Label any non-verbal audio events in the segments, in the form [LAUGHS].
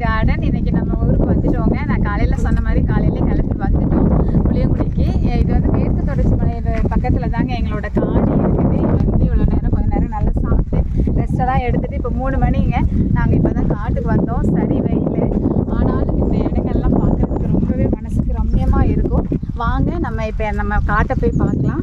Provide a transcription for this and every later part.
Garden இன்றைக்கி நம்ம ஊருக்கு வந்துட்டோங்க. நான் காலையில் சொன்ன மாதிரி காலையிலே கிளம்பி வந்துட்டோம். புளியங்குடிக்கு. இது வந்து மேற்கு தொடர்ச்சி மலையில் பக்கத்தில் தாங்க எங்களோட காடு இருக்குது. வந்து இவ்வளோ நேரம் கொஞ்சம் நேரம் நல்லா சாப்பிட்டு ரெஸ்டெல்லாம் எடுத்துகிட்டு இப்போ மூணு மணிங்க. நாங்கள் இப்போ தான் காட்டுக்கு வந்தோம். சரி வெயில். ஆனாலும் இந்த இடங்கள்லாம் பார்க்குறதுக்கு ரொம்பவே மனசுக்கு ரம்மியமாக இருக்கும். வாங்க நம்ம இப்போ நம்ம காட்டை போய் பார்க்கலாம்.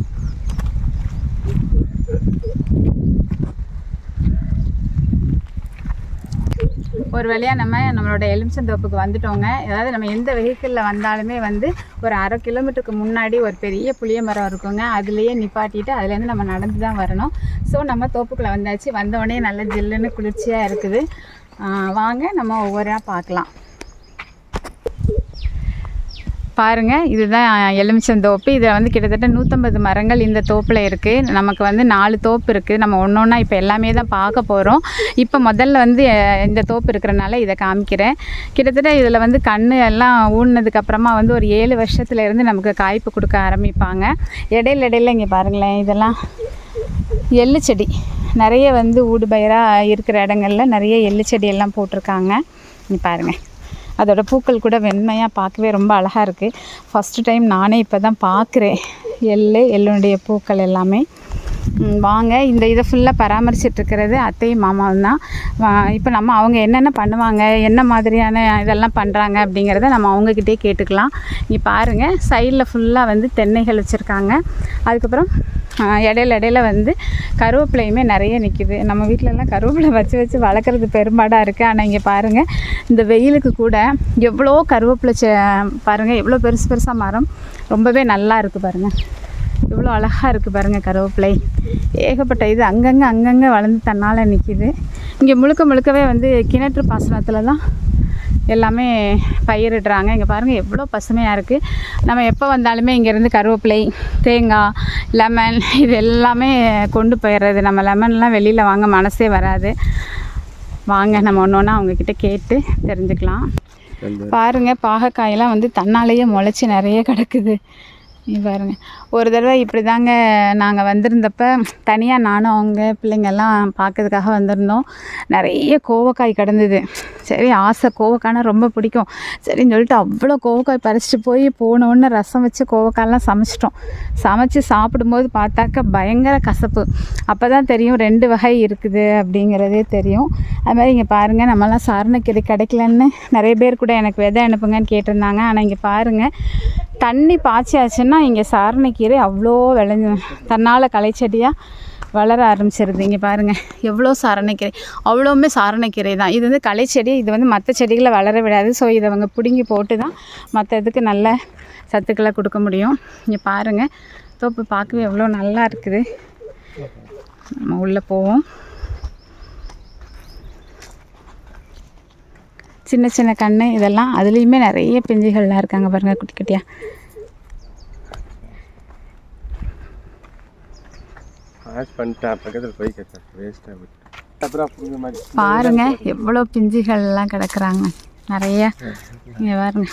ஒரு வழியாக நம்ம நம்மளோட எலுமிச்சந்தோப்புக்கு வந்துட்டோங்க. அதாவது நம்ம எந்த வெஹிக்கிளில் வந்தாலுமே வந்து ஒரு அரை கிலோமீட்டருக்கு முன்னாடி ஒரு பெரிய புளிய மரம் இருக்குங்க. அதுலேயே நிப்பாட்டிட்டு அதுலேருந்து நம்ம நடந்து தான் வரணும். ஸோ நம்ம தோப்புக்குள்ளே வந்தாச்சு. வந்தோடனே நல்ல ஜில்லுன்னு குளிர்ச்சியாக இருக்குது. வாங்க நம்ம ஒவ்வொரு பார்க்கலாம். பாருங்கள் இதுதான் எலுமிச்சந்தோப்பு இதில் வந்து கிட்டத்தட்ட நூற்றம்பது மரங்கள் இந்த தோப்பில் இருக்குது நமக்கு வந்து நாலு தோப்பு இருக்குது நம்ம ஒன்று ஒன்றா இப்போ எல்லாமே தான் பார்க்க போகிறோம் இப்போ முதல்ல வந்து இந்த தோப்பு இருக்கிறனால இதை காமிக்கிறேன். கிட்டத்தட்ட இதில் வந்து கண் எல்லாம் ஊறினதுக்கு வந்து ஒரு ஏழு வருஷத்துல இருந்து நமக்கு காய்ப்பு கொடுக்க ஆரம்பிப்பாங்க. இடையில இடையில இங்கே பாருங்களேன் இதெல்லாம் எள்ளு செடி நிறைய வந்து ஊடுபயிராக இருக்கிற இடங்கள்ல நிறைய எள்ளு செடியெல்லாம் போட்டிருக்காங்க. இங்கே பாருங்கள் அதோடய பூக்கள் கூட வெண்மையாக பார்க்கவே ரொம்ப அழகாக இருக்குது ஃபஸ்ட்டு டைம் நானே இப்போ தான் பார்க்குறேன். எள்ளு எள்ளுடைய பூக்கள் எல்லாமே. வாங்க. இந்த இதை ஃபுல்லாக பராமரிச்சிட்டு இருக்கிறது அத்தையும் மாமாவும் தான். இப்போ நம்ம அவங்க என்னென்ன பண்ணுவாங்க என்ன மாதிரியான இதெல்லாம் பண்ணுறாங்க அப்படிங்கிறத நம்ம அவங்கக்கிட்டே கேட்டுக்கலாம். இங்கே பாருங்கள் சைடில் ஃபுல்லாக வந்து தென்னைகள் வச்சுருக்காங்க. அதுக்கப்புறம் இடையில இடையில வந்து கருவேப்பிலையுமே நிறைய நிற்கிது நம்ம வீட்டிலலாம் கருவேப்பிலை வச்சு வச்சு வளர்க்குறது பெரும்பாடாக இருக்குது ஆனால் இங்கே பாருங்கள் இந்த வெயிலுக்கு கூட எவ்வளோ கருவேப்பிலை பாருங்கள் எவ்வளோ பெருசு பெருசாக மரம். ரொம்பவே நல்லா இருக்குது பாருங்கள் எவ்வளோ அழகாக இருக்குது பாருங்கள் கருவேப்பிலை. ஏகப்பட்ட இது அங்கங்கே அங்கங்கே வளர்ந்து தன்னால் நிற்கிது இங்கே முழுக்க முழுக்கவே வந்து கிணற்று பாசனத்தில் தான் எல்லாமே பயிரிடுறாங்க. இங்கே பாருங்கள் எவ்வளோ பசுமையாக இருக்குது நம்ம எப்போ வந்தாலுமே இங்கேருந்து கருவேப்பிலை தேங்காய் லெமன் இது எல்லாமே கொண்டு போயிடுறது. நம்ம லெமன்லாம் வெளியில் வாங்க மனசே வராது. வாங்க நம்ம ஒன்று ஒன்றா அவங்கக்கிட்ட கேட்டு தெரிஞ்சுக்கலாம். பாருங்க பாகக்காயெல்லாம் வந்து தன்னாலேயே முளைச்சி நிறைய கிடக்குது. பாருங்க. ஒரு தடவை இப்படி தாங்க நாங்கள் வந்திருந்தப்ப தனியாக நானும் அவங்க பிள்ளைங்கள்லாம் பார்க்கறதுக்காக வந்திருந்தோம். நிறைய கோவக்காய் கிடந்தது. சரி ஆசை கோவக்காய்னா ரொம்ப பிடிக்கும். சரின்னு சொல்லிட்டு அவ்வளோ கோவக்காய் பறிச்சிட்டு போய் போன ரசம் வச்சு கோவக்காயெல்லாம் சமைச்சிட்டோம். சமைச்சு சாப்பிடும்போது பார்த்தாக்க பயங்கர கசப்பு. அப்போ தான் தெரியும் ரெண்டு வகை இருக்குது அப்படிங்கிறதே தெரியும். அது மாதிரி இங்கே பாருங்கள் நம்மலாம் சாரணக்கீரை கிடைக்கலன்னு நிறைய பேர் கூட எனக்கு விதை அனுப்புங்கன்னு கேட்டிருந்தாங்க. ஆனால் இங்கே பாருங்கள் தண்ணி பாய்ச்சியாச்சுன்னா இங்கே சாரணக்கீரை அவ்வளோ விளைஞ்சு தன்னால் களைச்செடியாக வளர ஆரம்பிச்சிருது. இங்கே பாருங்கள் எவ்வளோ சாரணக்கீரை அவ்வளோவுமே சாரணக்கீரை தான். இது வந்து களைச்செடி இது வந்து மற்ற செடிகளை வளர விடாது. ஸோ இதை அவங்க பிடுங்கி போட்டு தான் மற்ற இதுக்கு நல்ல சத்துக்களை கொடுக்க முடியும். இங்கே பாருங்கள் தோப்பு பார்க்கவே எவ்வளோ நல்லா இருக்குது. நம்ம உள்ளே போவோம். சின்ன சின்ன கன்று இதெல்லாம் அதுலேயுமே நிறைய பிஞ்சுகள்லாம் இருக்காங்க பாருங்கள் குட்டி குட்டியாக பாருங்க எவ்வளோ பிஞ்சுகள்லாம் கிடக்குறாங்க. நிறைய. இங்கே பாருங்க.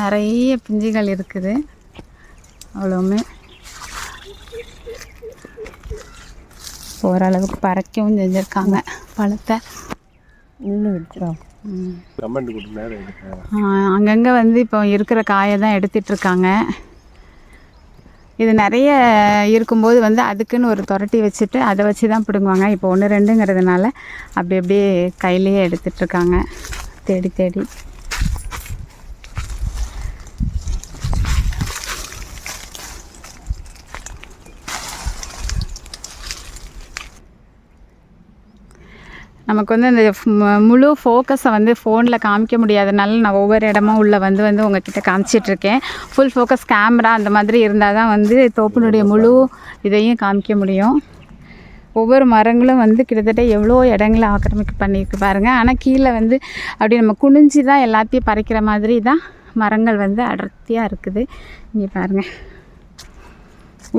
நிறைய பிஞ்சுகள் இருக்குது. அவ்வளோவுமே. ஓரளவுக்கு பறக்கவும் செஞ்சுருக்காங்க பழத்தை. அங்கங்கே வந்து இப்போ இருக்கிற காயை தான் எடுத்துட்டு இருக்காங்க இது நிறைய இருக்கும்போது வந்து அதுக்குன்னு ஒரு துரட்டி வச்சுட்டு அதை வச்சு தான் பிடுங்குவாங்க. இப்போ ஒன்று ரெண்டுங்கிறதுனால அப்படி அப்படியே கையிலேயே எடுத்துட்டு இருக்காங்க தேடி தேடி. நமக்கு வந்து இந்த முழு ஃபோக்கஸை வந்து ஃபோனில் காமிக்க முடியாதனால நான் ஒவ்வொரு இடமா உள்ளே வந்து வந்து உங்ககிட்ட காமிச்சிட்ருக்கேன் ஃபுல் ஃபோக்கஸ் கேமரா அந்த மாதிரி இருந்தால் தான் வந்து தோப்பினுடைய முழு இதையும் காமிக்க முடியும். ஒவ்வொரு மரங்களும் வந்து கிட்டத்தட்ட எவ்வளோ இடங்களை ஆக்கிரமிக்க பண்ணியிருக்கு பாருங்கள் ஆனால் கீழே வந்து அப்படி நம்ம குனிஞ்சு தான் எல்லாத்தையும் பறிக்கிற மாதிரி தான் மரங்கள் வந்து அடர்த்தியாக இருக்குது. இங்கே பாருங்கள்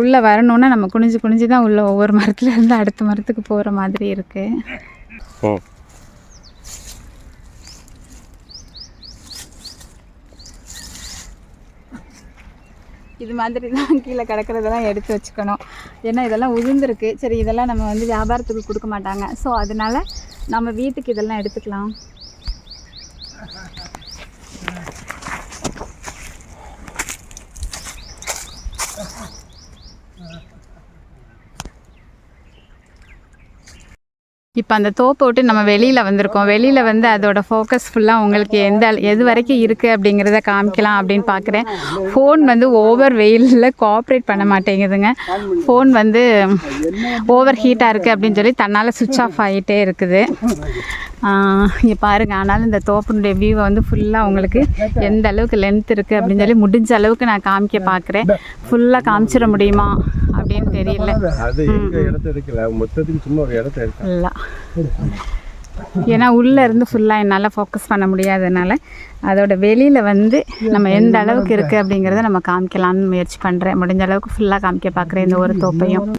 உள்ளே வரணுன்னா நம்ம குனிஞ்சு குனிஞ்சு தான் உள்ள ஒவ்வொரு மரத்துலேருந்து அடுத்த மரத்துக்கு போகிற மாதிரி இருக்குது இது மாதிரி தான் [LAUGHS] கீழே கிடக்கிறதெல்லாம் எடுத்து வச்சுக்கணும். ஏன்னா இதெல்லாம் உதிர்ந்துருக்கு. சரி இதெல்லாம் நம்ம வந்து வியாபாரத்துக்கு கொடுக்க மாட்டாங்க. ஸோ அதனால நம்ம வீட்டுக்கு இதெல்லாம் எடுத்துக்கலாம். இப்போ அந்த தோப்பை விட்டு நம்ம வெளியில் வந்திருக்கோம். வெளியில் வந்து அதோட ஃபோக்கஸ் ஃபுல்லாக உங்களுக்கு எந்த எது வரைக்கும் இருக்குது அப்படிங்கிறத காமிக்கலாம் அப்படின்னு பார்க்குறேன் ஃபோன் வந்து ஓவர் வெயிலில் கோஆப்ரேட் பண்ண மாட்டேங்குதுங்க. ஃபோன் வந்து ஓவர் ஹீட்டாக இருக்குது அப்படின்னு சொல்லி தன்னால் சுவிட்ச் ஆஃப் ஆகிட்டே இருக்குது. இங்கே பாருங்கள் ஆனாலும் இந்த தோப்பினுடைய வியூவை வந்து ஃபுல்லாக உங்களுக்கு எந்த அளவுக்கு லென்த் இருக்குது அப்படின்னு சொல்லி முடிஞ்ச அளவுக்கு நான் காமிக்க பார்க்குறேன் ஃபுல்லாக காமிச்சிட முடியுமா? அப்படின்னு தெரியல. அது எங்க இடத்த எடுக்கல. மொத்தத்துக்கு சும்மா ஒரு இடத்த எடுக்க இல்லை. ஏன்னா உள்ளே இருந்து ஃபுல்லாக என்னால் ஃபோக்கஸ் பண்ண முடியாதனால அதோட வெளியில் வந்து நம்ம எந்த அளவுக்கு இருக்குது அப்படிங்கிறத நம்ம காமிக்கலாம்னு முயற்சி பண்ணுறேன் முடிஞ்ச அளவுக்கு ஃபுல்லாக காமிக்க பார்க்குறேன் இந்த ஒரு தோப்பையும்.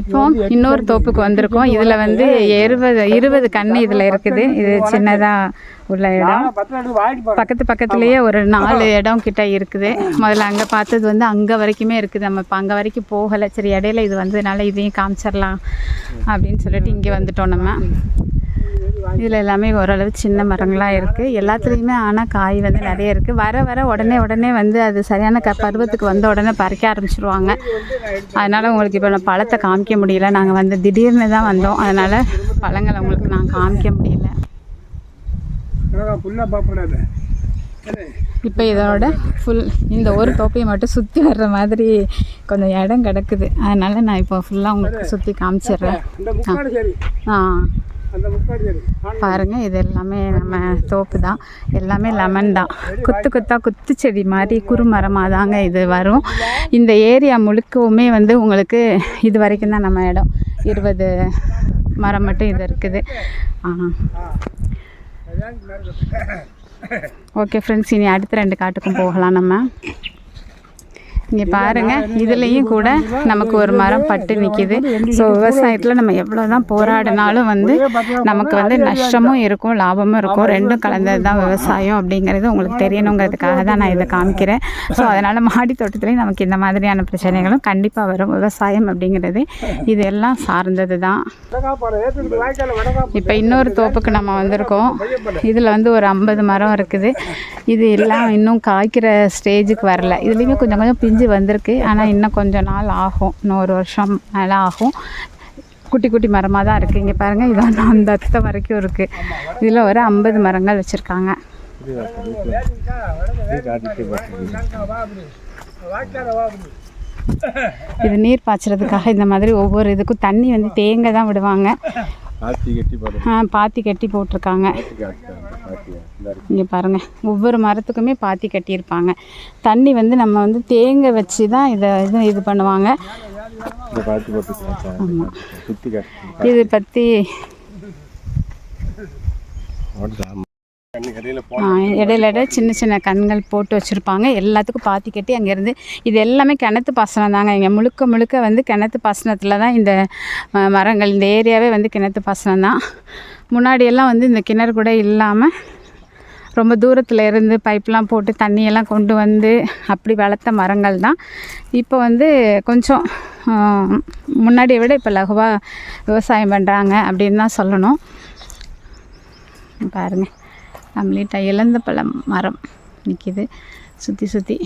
இப்போ இன்னொரு தோப்புக்கு வந்திருக்கோம். இதில் வந்து இருபது இருபது கன்று இதில் இருக்குது. இது சின்னதாக உள்ள இடம். பக்கத்து பக்கத்துலேயே ஒரு நாலு இடம் கிட்ட இருக்குது. முதல்ல அங்கே பார்த்தது வந்து அங்கே வரைக்குமே இருக்குது. நம்ம இப்போ அங்கே வரைக்கும் போகலை. சரி இடையில இது வந்ததுனால இதையும் காமிச்சிடலாம் அப்படின்னு சொல்லிட்டு இங்கே வந்துட்டோம் நம்ம. இதில் எல்லாமே ஓரளவு சின்ன மரங்களாக இருக்குது எல்லாத்துலேயுமே ஆனால் காய் வந்து நிறைய இருக்குது வர வர உடனே உடனே வந்து அது சரியான க பருவத்துக்கு வந்த உடனே பறிக்க ஆரம்பிச்சிருவாங்க. அதனால் உங்களுக்கு இப்போ நான் பழத்தை காமிக்க முடியல. நாங்கள் வந்து திடீர்னு தான் வந்தோம். அதனால் பழங்களை உங்களுக்கு நான் காமிக்க முடியல. இப்போ இதோட ஃபுல் இந்த ஒரு தோப்பையை மட்டும் சுற்றி வர்ற மாதிரி கொஞ்சம் இடம் கிடக்குது. அதனால் நான் இப்போ ஃபுல்லாக உங்களுக்கு சுற்றி காமிச்சிடுறேன். ஆ. பாருங்க இது எல்லாமே நம்ம தோப்பு தான். எல்லாமே லெமன் தான். குத்து குத்தா குத்து செடி மாதிரி குறுமரமாக தாங்க இது வரும். இந்த ஏரியா முழுக்கவுமே வந்து உங்களுக்கு இது வரைக்கும் தான் நம்ம இடம். இருபது மரம் மட்டும் இது இருக்குது. ஓகே ஃப்ரெண்ட்ஸ் இனி அடுத்த ரெண்டு காட்டுக்கும் போகலாம் நம்ம. இங்கே பாருங்கள் இதுலேயும் கூட நமக்கு ஒரு மரம் பட்டு நிற்கிது ஸோ விவசாயத்தில் நம்ம எவ்வளோ தான் போராடினாலும் வந்து நமக்கு வந்து நஷ்டமும் இருக்கும் லாபமும் இருக்கும். ரெண்டும் கலந்தது தான் விவசாயம் அப்படிங்கிறது உங்களுக்கு தெரியணுங்கிறதுக்காக தான் நான் இதை காமிக்கிறேன். ஸோ அதனால் மாடி தோட்டத்துலேயும் நமக்கு இந்த மாதிரியான பிரச்சனைகளும் கண்டிப்பாக வரும். விவசாயம் அப்படிங்கிறது இது எல்லாம் சார்ந்தது தான் இப்போ இன்னொரு தோப்புக்கு நம்ம வந்திருக்கோம். இதில் வந்து ஒரு ஐம்பது மரம் இருக்குது. இது எல்லாம் இன்னும் காய்க்கிற ஸ்டேஜுக்கு வரல. இதுலேயுமே கொஞ்சம் கொஞ்சம் பிஞ்சு வந்திருக்கு. ஆனால் இன்னும் கொஞ்சம் நாள் ஆகும். இன்னும் ஒரு வருஷம் மேலே ஆகும். குட்டி குட்டி மரமாக தான் இருக்குது இங்கே பாருங்கள் இது வந்து அந்த அத்தை வரைக்கும் இருக்குது இதில் ஒரு ஐம்பது மரங்கள் வச்சுருக்காங்க. இது நீர் பாய்ச்சறதுக்காக இந்த மாதிரி ஒவ்வொரு இதுக்கும் தண்ணி வந்து தேங்க தான் விடுவாங்க. ஆ, பாத்தி கட்டி போட்டிருக்காங்க. இங்கே பாருங்கள் ஒவ்வொரு மரத்துக்குமே பாத்தி கட்டியிருப்பாங்க. தண்ணி வந்து நம்ம வந்து தேங்க வச்சு தான் இதை இது இது பண்ணுவாங்க. இது பற்றி ஓடுதா கண்ணு கடையில் போ இடையில இடையில சின்ன சின்ன கண்கள் போட்டு வச்சுருப்பாங்க. எல்லாத்துக்கும் பாத்தி கட்டி அங்கேருந்து இது எல்லாமே கிணத்து பாசனம் தாங்க. இங்கே முழுக்க முழுக்க வந்து கிணத்து பாசனத்தில் தான் இந்த மரங்கள் இந்த ஏரியாவே வந்து கிணத்து பாசனம் தான். முன்னாடியெல்லாம் வந்து இந்த கிணறு கூட இல்லாமல் ரொம்ப தூரத்தில் இருந்து பைப்லாம் போட்டு தண்ணியெல்லாம் கொண்டு வந்து அப்படி வளர்த்த மரங்கள் தான். இப்போ வந்து கொஞ்சம் முன்னாடியை விட இப்போ லகுவாக விவசாயம் பண்ணுறாங்க அப்படின்னு தான் சொல்லணும். பாருங்க. நம்மளிட்ட இழந்த பழம் மரம் நிற்கிது சுற்றி சுற்றி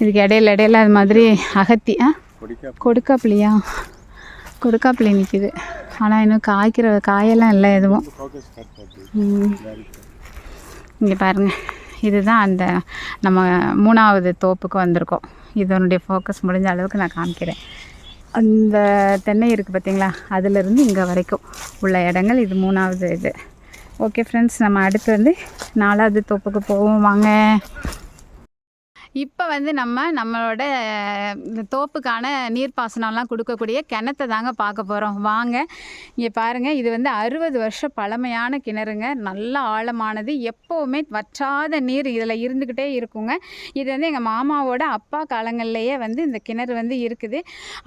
இதுக்கு இடையில இடையில அது மாதிரி அகத்தி ஆ? கொடிக்கா கொடுக்காப்புளியா கொடுக்காப்புளி நிற்கிது ஆனால் இன்னும் காய்க்கிற காயெல்லாம் இல்லை எதுவும். இங்கே பாருங்கள் இதுதான் அந்த நம்ம மூணாவது தோப்புக்கு வந்திருக்கோம். இதனுடைய ஃபோக்கஸ் முடிஞ்ச அளவுக்கு நான் காமிக்கிறேன். அந்த தென்னை இருக்குது பார்த்தீங்களா அதிலிருந்து இங்கே வரைக்கும் உள்ள இடங்கள் இது மூணாவது இது. ஓகே ஃப்ரெண்ட்ஸ் நம்ம அடுத்து வந்து நாலாவது தோப்புக்கு போவோம். வாங்க. இப்போ வந்து நம்ம நம்மளோட தோப்புக்கான நீர்ப்பாசனம்லாம் கொடுக்கக்கூடிய கிணத்தை தாங்க பார்க்க போகிறோம் வாங்க இங்கே பாருங்கள் இது வந்து அறுபது வருஷம் பழமையான கிணறுங்க. நல்ல ஆழமானது. எப்போவுமே வற்றாத நீர் இதில் இருந்துக்கிட்டே இருக்குங்க. இது வந்து எங்கள் மாமாவோட அப்பா காலங்கள்லேயே வந்து இந்த கிணறு வந்து இருக்குது.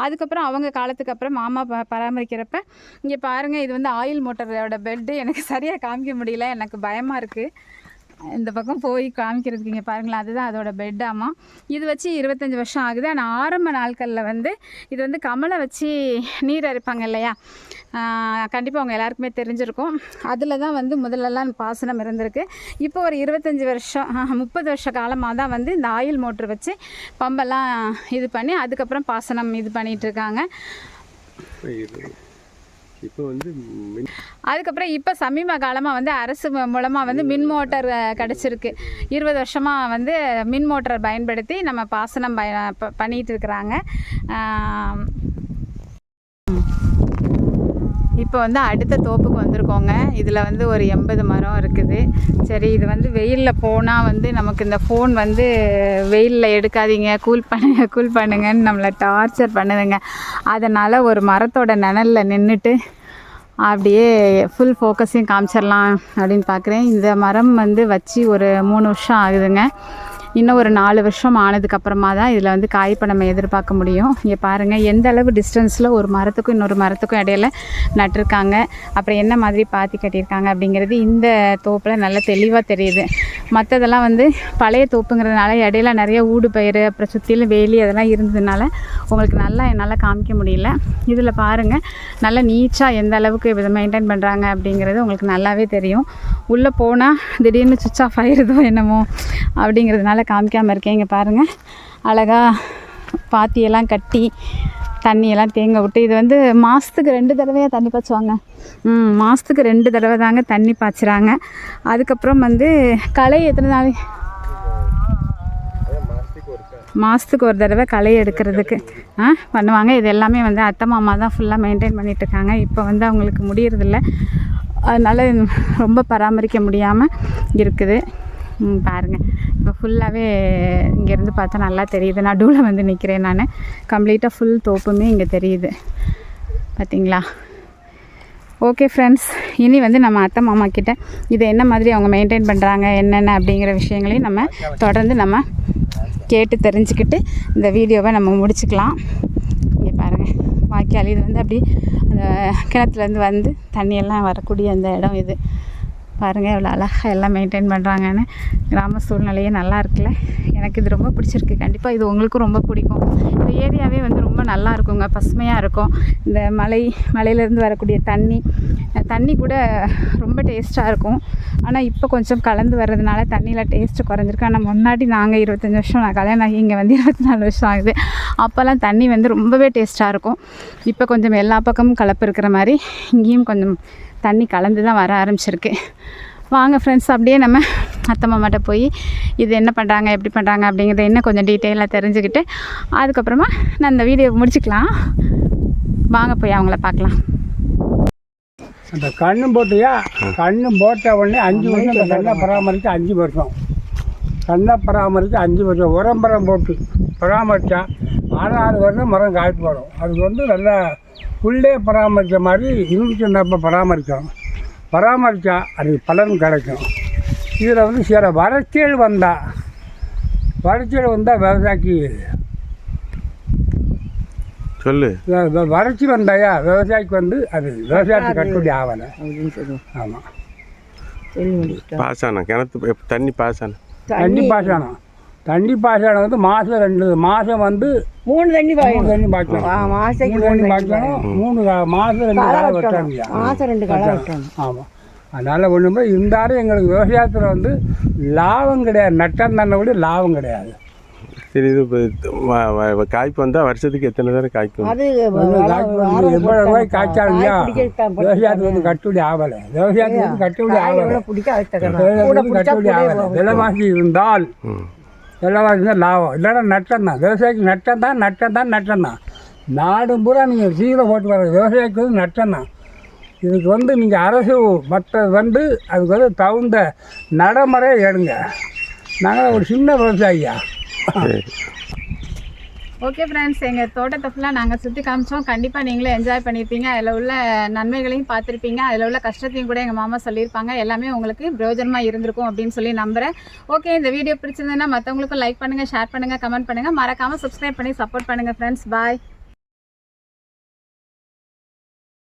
அதுக்கப்புறம் அவங்க காலத்துக்கு அப்புறம் மாமா ப பராமரிக்கிறப்ப இங்கே பாருங்கள் இது வந்து ஆயில் மோட்டரோட பெட்டு. எனக்கு சரியாக காமிக்க முடியல. எனக்கு பயமாக இருக்குது இந்த பக்கம் போய் காமிக்கிறதுக்கு இங்கே பாருங்களேன் அதுதான் அதோட பெட்டாமா இது வச்சு இருபத்தஞ்சி வருஷம் ஆகுது. ஆனால் ஆரம்ப நாட்களில் வந்து இது வந்து கமலை வச்சு நீர் அரைப்பாங்க இல்லையா? கண்டிப்பாக அவங்க எல்லாருக்குமே தெரிஞ்சிருக்கும். அதில் தான் வந்து முதல்லலாம் பாசனம் இருந்திருக்கு. இப்போ ஒரு இருபத்தஞ்சி வருஷம் முப்பது வருஷ காலமாக தான் வந்து இந்த ஆயில் மோட்ரு வச்சு பம்பெல்லாம் இது பண்ணி அதுக்கப்புறம் பாசனம் இது பண்ணிகிட்ருக்காங்க இப்போ வந்து அதுக்கப்புறம் இப்போ சமீப காலமாக வந்து அரசு மூலமாக வந்து மின் மோட்டர் கிடச்சிருக்கு. இருபது வருஷமாக வந்து மின் மோட்டர் பயன்படுத்தி நம்ம பாசனம் பய ப- பண்ணிகிட்டு இருக்கிறாங்க. இப்போ வந்து அடுத்த தோப்புக்கு வந்திருக்கோங்க. இதில் வந்து ஒரு எண்பது மரம் இருக்குது. சரி இது வந்து வெயிலில் போனால் வந்து நமக்கு இந்த ஃபோன் வந்து வெயிலில் எடுக்காதீங்க. கூல் பண்ணுங்க கூல் பண்ணுங்கன்னு நம்மளை டார்ச்சர் பண்ணுதுங்க. அதனால் ஒரு மரத்தோட நிழலில் நின்றுட்டு அப்படியே ஃபுல் ஃபோக்கஸையும் காமிச்சிடலாம் அப்படின்னு பார்க்குறேன் இந்த மரம் வந்து வச்சு ஒரு மூணு வருஷம் ஆகுதுங்க. இன்னும் ஒரு நாலு வருஷம் ஆனதுக்கப்புறமா தான் இதில் வந்து காய்ப்பை நம்ம எதிர்பார்க்க முடியும். இங்கே பாருங்கள் எந்த அளவு டிஸ்டன்ஸில் ஒரு மரத்துக்கும் இன்னொரு மரத்துக்கும் இடையில நட்டிருக்காங்க. அப்புறம் என்ன மாதிரி பாத்தி கட்டியிருக்காங்க அப்படிங்கிறது இந்த தோப்பில் நல்லா தெளிவாக தெரியுது. மற்றதெல்லாம் வந்து பழைய தோப்புங்கிறதுனால இடையில நிறைய ஊடு பயிர் அப்புறம் சுற்றிலும் வேலி அதெல்லாம் இருந்ததுனால உங்களுக்கு நல்லா என்னால் காமிக்க முடியல. இதில் பாருங்கள் நல்லா நீச்சாக எந்த அளவுக்கு இதை மெயின்டைன் பண்ணுறாங்க அப்படிங்கிறது உங்களுக்கு நல்லாவே தெரியும். உள்ளே போனால் திடீர்னு சுவிட்ச் ஆஃப் ஆகிருதோ என்னமோ அப்படிங்கிறதுனால காமிக்காமல் இருக்கேன். இங்கே பாருங்கள் அழகாக பாத்தியெல்லாம் கட்டி தண்ணியெல்லாம் தேங்க விட்டு இது வந்து மாதத்துக்கு ரெண்டு தடவையாக தண்ணி பாய்ச்சுவாங்க. ம் மாதத்துக்கு ரெண்டு தடவை தாங்க தண்ணி பாய்ச்சுறாங்க. அதுக்கப்புறம் வந்து களை எத்தனை நாள்? மாதத்துக்கு ஒரு தடவை களை எடுக்கிறதுக்கு. ஆ பண்ணுவாங்க. இது எல்லாமே வந்து அத்தை மாமா தான் ஃபுல்லாக மெயின்டைன் பண்ணிட்டு இருக்காங்க இப்போ வந்து அவங்களுக்கு முடியறதில்ல. அதனால் ரொம்ப பராமரிக்க முடியாமல் இருக்குது. பாருங்கள் இப்போ ஃபுல்லாகவே இங்கேருந்து பார்த்தா நல்லா தெரியுது. நடுவில் வந்து நிற்கிறேன் நான். கம்ப்ளீட்டாக ஃபுல் தோப்புமே இங்கே தெரியுது. பார்த்தீங்களா ஓகே ஃப்ரெண்ட்ஸ் இனி வந்து நம்ம அத்தை மாமா கிட்ட இதை என்ன மாதிரி அவங்க மெயின்டைன் பண்ணுறாங்க என்னென்ன அப்படிங்கிற விஷயங்களையும் நம்ம தொடர்ந்து நம்ம கேட்டு தெரிஞ்சுக்கிட்டு இந்த வீடியோவை நம்ம முடிச்சுக்கலாம். இங்கே பாருங்கள் வாய்க்கால். இது வந்து அப்படி அந்த கிணத்துலேருந்து வந்து தண்ணியெல்லாம் வரக்கூடிய அந்த இடம் இது. பாருங்கள் எவ்வளோ அழகாக எல்லாம் மெயின்டைன் பண்ணுறாங்கன்னு கிராம சூழ்நிலையே நல்லா இருக்குல்ல. எனக்கு இது ரொம்ப பிடிச்சிருக்கு. கண்டிப்பாக இது உங்களுக்கும் ரொம்ப பிடிக்கும். இந்த ஏரியாவே வந்து ரொம்ப நல்லா இருக்குங்க. பசுமையாக இருக்கும். இந்த மலை மலையிலேருந்து வரக்கூடிய தண்ணி தண்ணி கூட ரொம்ப டேஸ்ட்டாக இருக்கும். ஆனால் இப்போ கொஞ்சம் கலந்து வர்றதுனால தண்ணியில் டேஸ்ட்டு குறைஞ்சிருக்கு. ஆனால் முன்னாடி நாங்கள் இருபத்தஞ்சி வருஷம் நான் கல்யாணம் ஆகி இங்கே வந்து இருபத்தி நாலு வருஷம் ஆகுது. அப்போல்லாம் தண்ணி வந்து ரொம்பவே டேஸ்ட்டாக இருக்கும். இப்போ கொஞ்சம் எல்லா பக்கமும் கலப்பு இருக்கிற மாதிரி இங்கேயும் கொஞ்சம் தண்ணி கலந்து தான் வர ஆரம்பிச்சிருக்கு. வாங்க ஃப்ரெண்ட்ஸ் அப்படியே நம்ம அத்தை மாமாட்ட போய் இது என்ன பண்ணுறாங்க எப்படி பண்ணுறாங்க அப்படிங்கிறத இன்னும் கொஞ்சம் டீட்டெயிலாக தெரிஞ்சுக்கிட்டு அதுக்கப்புறமா நான் இந்த வீடியோ முடிச்சுக்கலாம். வாங்க போய் அவங்கள பார்க்கலாம். அந்த கண்ணும் போட்டியா? கண்ணும் போட்ட உடனே அஞ்சு வருஷம் அந்த கண்ணை பராமரிக்க அஞ்சு வருஷம். கண்ணை பராமரிக்க அஞ்சு வருஷம். உரம்பரம் போட்டு பராமரித்தா ஆறாறு வருஷம் மரம் காய்ப்பு வரும் அதுக்கு வந்து நல்லா புல்லே பராமரித்த மாதிரி இருபத்தி ஒன்றப்ப பராமரிக்கணும் பராமரித்தா அது பலன் கிடைக்கும். இதில் வந்து சில வறட்சியல் வந்தால் வறட்சியல் வந்தால் விவசாயிக்கு சொல்லு. வறட்சி வந்தாயா விவசாயிக்கு வந்து அது விவசாயத்துக்கு கட்டுப்படி ஆகலை. ஆமாம் பாசானம் கிணத்து தண்ணி பாசானம் தண்ணி. பாசனம் தண்ணி பாசனம் வந்து மாதம் ரெண்டு மாதம் வந்து மூணு தண்ணி பாயணும் தண்ணி பாய்ச்சணும் மாசத்துக்கு மூணு தண்ணி பாய்ச்சணும் மூணு மாதம் ரெண்டு காலம் வெட்டணும்யா மாசம் ரெண்டு களை வெட்டணும். ஆமாம் அதனால் ஒன்றுமே இருந்தாலும் எங்களுக்கு விவசாயத்தில் வந்து லாபம் கிடையாது. நட்டம் தானே கூட லாபம் கிடையாது. சரி இது காய்ப்பு வந்தால் வருஷத்துக்கு எத்தனை தடவை காய்க்கும் எவ்வளோ ரூபாய் காய்ச்சாலும் விவசாயத்துக்கு வந்து கட்டுப்படி ஆகலை. விவசாயத்துக்கு வந்து கட்டுப்படி ஆகலை. கட்டுப்படி ஆகலை. விலைவாசி இருந்தால் ம் விலைவாசி லாபம் இல்லைன்னா நட்டம் தான் விவசாயிக்கு நட்டம் தான் நட்டம் தான் நட்டம் தான் நாடு பூரா நீங்கள் சீரை போட்டு வர விவசாயிக்கு வந்து நட்டம் தான் இதுக்கு வந்து நீங்கள் அரசு மற்ற வந்து அதுக்கு வந்து தகுந்த நடைமுறை எடுங்க. நாங்கள் ஒரு சின்ன விவசாயியா? ஓகே ஃப்ரெண்ட்ஸ் எங்கள் தோட்டத்தை ஃபுல்லாக நாங்கள் சுற்றி காமிச்சோம். கண்டிப்பாக நீங்களே என்ஜாய் பண்ணியிருப்பீங்க அதில் உள்ள நன்மைகளையும் பார்த்துருப்பீங்க. அதில் உள்ள கஷ்டத்தையும் கூட எங்கள் மாமா சொல்லியிருப்பாங்க. எல்லாமே உங்களுக்கு பிரயோஜனமாக இருந்திருக்கும் அப்படின்னு சொல்லி நம்புகிறேன் ஓகே இந்த வீடியோ பிடிச்சிருந்ததுன்னா மற்றவங்களுக்கும் லைக் பண்ணுங்கள் ஷேர் பண்ணுங்கள் கமெண்ட் பண்ணுங்கள் மறக்காமல் சப்ஸ்கிரைப் பண்ணி சப்போர்ட் பண்ணுங்கள் ஃப்ரெண்ட்ஸ் பாய்